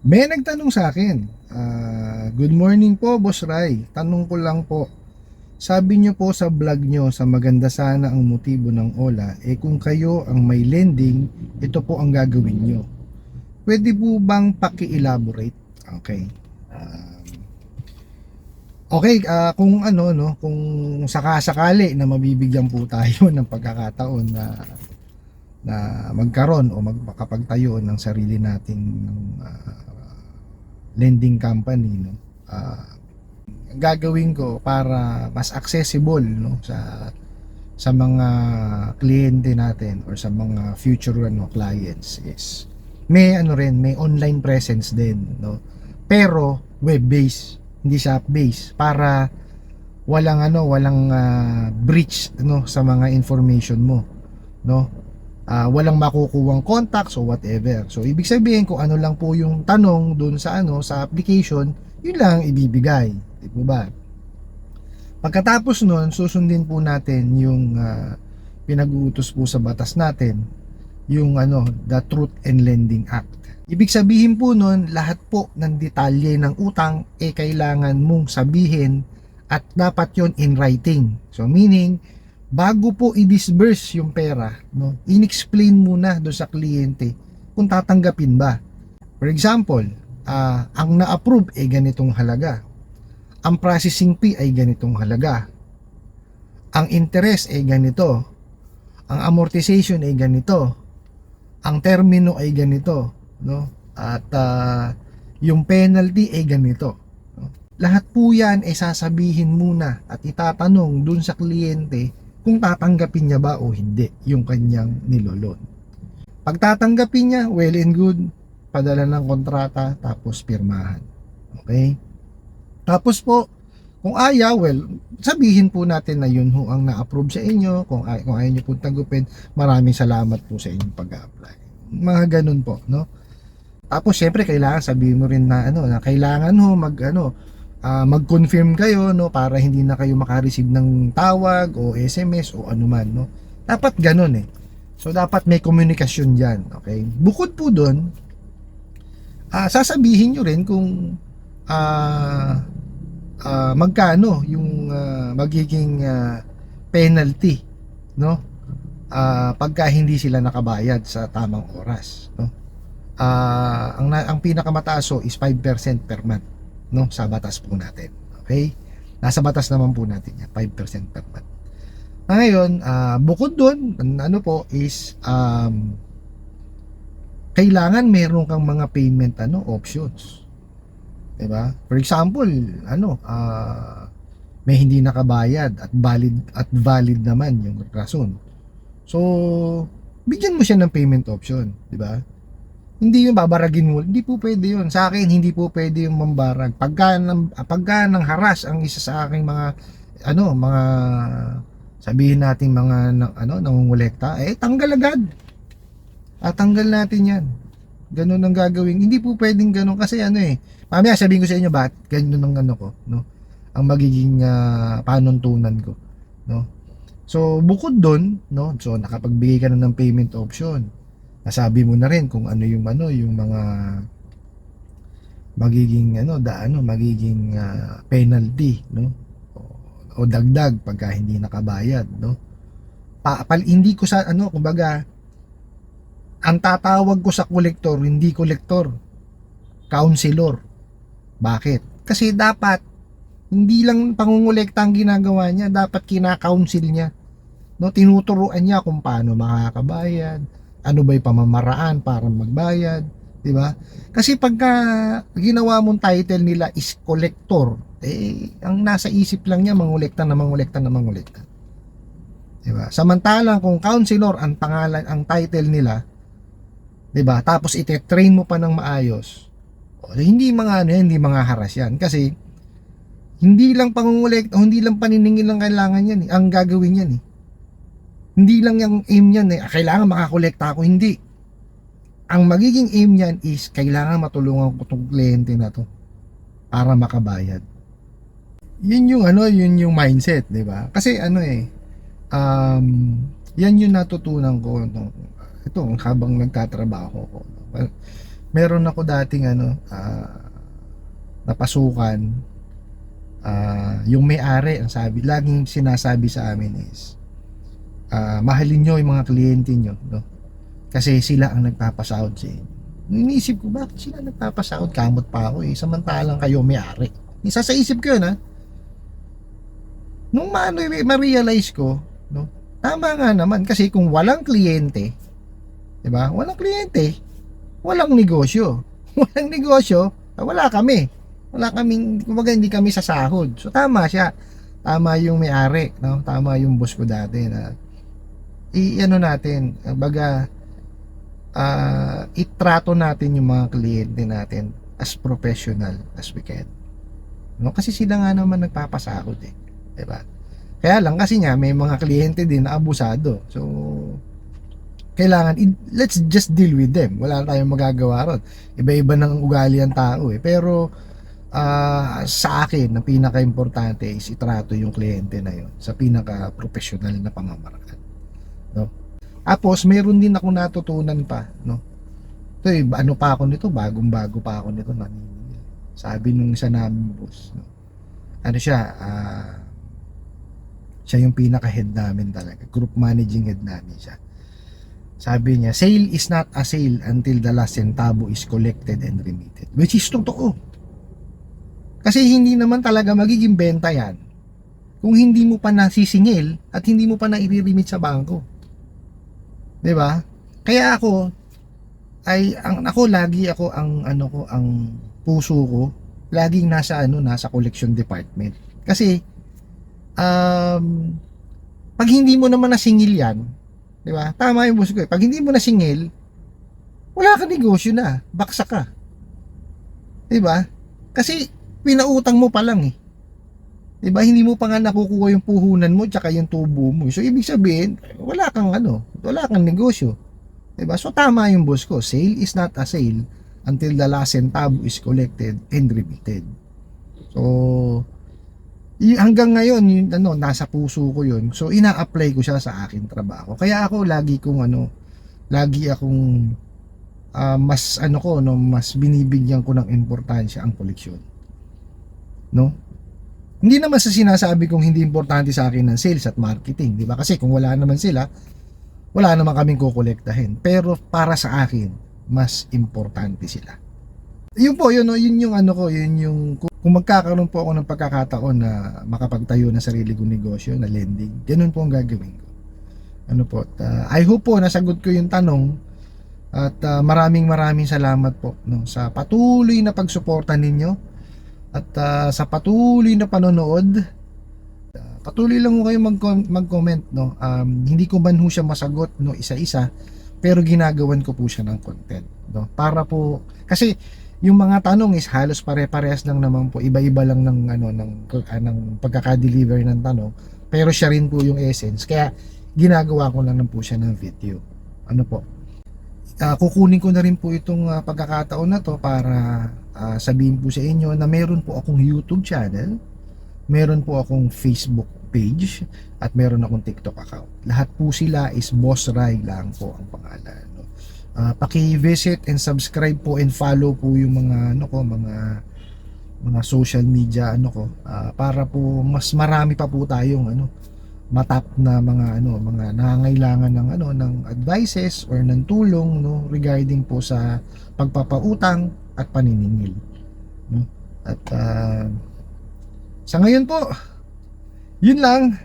May nagtanong sa akin, ah, good morning po, Boss Rai. Tanong ko lang po, sabi niyo po sa vlog niyo sa maganda sana ang motibo ng OLA, eh kung kayo ang may lending, ito po ang gagawin niyo. Pwede po bang paki-elaborate? Okay. Um, okay, ah, kung ano, no, kung sakasakali na mabibigyan po tayo ng pagkakataon na na magkaroon o magpakapagtayo ng sarili nating ah, lending company no? Ang gagawin ko para mas accessible no? Sa sa mga kliyente natin or sa mga future ano clients is may ano rin may online presence din no? Pero web based hindi siya app based para walang ano walang ah, breach no? Sa mga information mo no ah, walang makukuwang contacts o whatever. So ibig sabihin kung ano lang po yung tanong dun sa ano sa application, yun lang ang ibibigay, di po ba? Pagkatapos nun, susundin po natin yung ah, pinag-uutos po sa batas natin, yung ano, the Truth and Lending Act. Ibig sabihin po nun, lahat po ng detalye ng utang eh kailangan mong sabihin at dapat yon in writing. So meaning, bago po i-disburse yung pera, no, in-explain muna do sa kliyente kung tatanggapin ba. For example, ah, ang na-approve ay ganitong halaga. Ang processing fee ay ganitong halaga. Ang interest ay ganito. Ang amortization ay ganito. Ang termino ay ganito, no? At ah, yung penalty ay ganito. no? Lahat po 'yan ay sasabihin muna at itatanong dun sa kliyente kung tatanggapin niya ba o hindi yung kanyang nilolon. Pag tatanggapin niya, well and good, padala ng kontrata tapos pirmahan. Okay? Tapos po, kung ayaw, well, sabihin po natin na yun ho ang na-approve sa inyo. Kung, ay, kung ayaw niyo po tanggapin, maraming salamat po sa inyong pag-apply. Mga ganun po, no? Tapos, syempre, kailangan sabihin mo rin na, ano, na kailangan ho mag, ano, ah, mag-confirm kayo no para hindi na kayo maka-receive ng tawag o SMS o anuman no. Dapat ganun eh. So dapat may komunikasyon diyan, okay? Bukod po doon, ah sasabihin niyo rin kung ah ah, magkano yung ah, magiging ah, penalty, no? Ah pagka hindi sila nakabayad sa tamang oras, no? Ah ang ang pinakamataas so is 5% per month no sa batas po natin. Okay? Nasa batas naman po natin yan, 5% per month. Na ngayon, ah, bukod doon, ano po is um, kailangan meron kang mga payment ano options. 'Di ba? For example, ano, ah, may hindi nakabayad at valid at valid naman yung rason. So, bigyan mo siya ng payment option, 'di ba? Hindi yung babaragin mo. Hindi po pwede yun. Sa akin, hindi po pwede yung mambarag. Pagka, ng, pagka nang haras ang isa sa aking mga, ano, mga, sabihin natin mga, na- ano, nangungulekta, eh, tanggal agad. At tanggal natin yan. Ganun ang gagawin. Hindi po pwedeng ganun kasi ano eh. Mamaya sabihin ko sa inyo bakit ganun ang ano ko, no? Ang magiging ah, panuntunan ko, no? So, bukod doon, no? So, nakapagbigay ka na ng payment option nasabi mo na rin kung ano yung ano yung mga magiging ano da ano magiging ah, penalty no? O, o dagdag pagka hindi nakabayad no? Pa, pal, hindi ko sa ano kumbaga ang tatawag ko sa kolektor hindi kolektor counselor. Bakit? Kasi dapat hindi lang pangungulekta ang ginagawa niya dapat kina-counsel niya no? Tinuturuan niya kung paano makakabayad ano ba yung pamamaraan para magbayad, di ba? Kasi pagka ginawa mong title nila is collector, eh, ang nasa isip lang niya, mangulekta na mangulekta na mangulekta. Di ba? Samantalang kung counselor ang pangalan, ang title nila, di ba? Tapos ite-train mo pa ng maayos, o, hindi mga ano hindi mga haras yan. Kasi, hindi lang pangungulekta, hindi lang paniningil lang kailangan yan, eh. ang gagawin yan eh. Hindi lang yung aim niyan eh, kailangan makakolekta ako, hindi. Ang magiging aim niyan is, kailangan matulungan ko itong kliyente na to para makabayad. Yun yung ano, yun yung mindset, di ba? Kasi ano eh, um, yan yung natutunan ko nung, ito, habang nagtatrabaho ko. meron ako dating ano, ah, napasukan, ah, yung may-ari, ang sabi, laging sinasabi sa amin is, ah, mahalin nyo yung mga kliyente nyo, no? Kasi sila ang nagpapasahod sa inyo. Iniisip ko, bakit sila nagpapasahod? Kamot pa ako eh. Samantalang kayo may-ari. Isa sa isip ko yun, ha? Nung ma- ma-realize ko, no? Tama nga naman. Kasi kung walang kliyente, di ba? Walang kliyente, walang negosyo. Walang negosyo, ah, wala kami. Wala kaming, kumbaga hindi kami sasahod. So tama siya. Tama yung may-ari, no? Tama yung boss ko dati na i-ano natin, baga ah itrato natin yung mga kliyente natin as professional as we can. No? Kasi sila nga naman nagpapasahod eh. 'Di ba? Kaya lang kasi nga may mga kliyente din na abusado. So kailangan let's just deal with them. Wala tayong magagawa ron. Iba-iba ng ugali ang tao eh. Pero ah, sa akin, ang pinaka-importante is itrato yung kliyente na yon sa pinaka-professional na pamamaraan. No? Tapos, mayroon din ako natutunan pa, no? Ito eh, ano pa ako nito, bagong-bago pa ako nito, naniningil. Sabi nung isa namin boss, no? Ano siya, ah, siya yung pinaka-head namin talaga. Group managing head namin siya. Sabi niya, sale is not a sale until the last centavo is collected and remitted. Which is totoo. Kasi hindi naman talaga magiging benta yan kung hindi mo pa nasisingil at hindi mo pa na-remit sa bangko. 'Di ba? Kaya ako ay ang ako lagi ako ang ano ko ang puso ko laging nasa ano nasa collection department. Kasi um pag hindi mo naman nasingil 'yan, 'di ba? Tama yung boss ko. eh. Pag hindi mo nasingil, wala ka negosyo na, baksa ka. 'Di ba? Kasi pinautang mo pa lang eh. 'Di ba? Hindi mo pa nga nakukuha yung puhunan mo tsaka yung tubo mo. So ibig sabihin, wala kang ano, wala kang negosyo. 'Di ba? So tama yung boss ko. Sale is not a sale until the last centavo is collected and remitted. So hanggang ngayon yung ano nasa puso ko yun. So ina-apply ko siya sa akin trabaho. Kaya ako lagi kong ano, lagi akong ah, mas ano ko no, mas binibigyan ko ng importansya ang koleksyon. No? Hindi naman sa sinasabi kong hindi importante sa akin ng sales at marketing, di ba? Kasi kung wala naman sila, wala naman kaming kukolektahin. Pero para sa akin, mas importante sila. Yun po, yun, yun yung ano ko, yun yung kung magkakaroon po ako ng pagkakataon na makapagtayo ng sarili kong negosyo na lending, ganun po ang gagawin ko. Ano po, at, uh, I hope po nasagot ko yung tanong at uh, maraming maraming salamat po no, sa patuloy na pagsuporta ninyo at uh, sa patuloy na panonood uh, patuloy lang ho kayo mag- mag-comment no? Um, hindi ko man ho siya masagot no isa-isa pero ginagawan ko po siya ng content no? Para po kasi yung mga tanong is halos pare-parehas lang naman po iba-iba lang ng ano ng uh, ng pagkaka-deliver ng tanong pero siya rin po yung essence. Kaya ginagawa ko lang po siya ng video. Ano po? Ah, kukunin ko na rin po itong ah, pagkakataon na to para ah, sabihin po sa inyo na meron po akong YouTube channel, meron po akong Facebook page, at meron akong TikTok account. Lahat po sila is Boss Rai lang po ang pangalan. No? Ah, paki-visit and subscribe po and follow po yung mga ano ko, mga mga social media ano ko ah, para po mas marami pa po tayong ano matap na mga ano mga nangangailangan ng ano ng advices or ng tulong no regarding po sa pagpapautang at paniningil. No at ah, sa ngayon po yun lang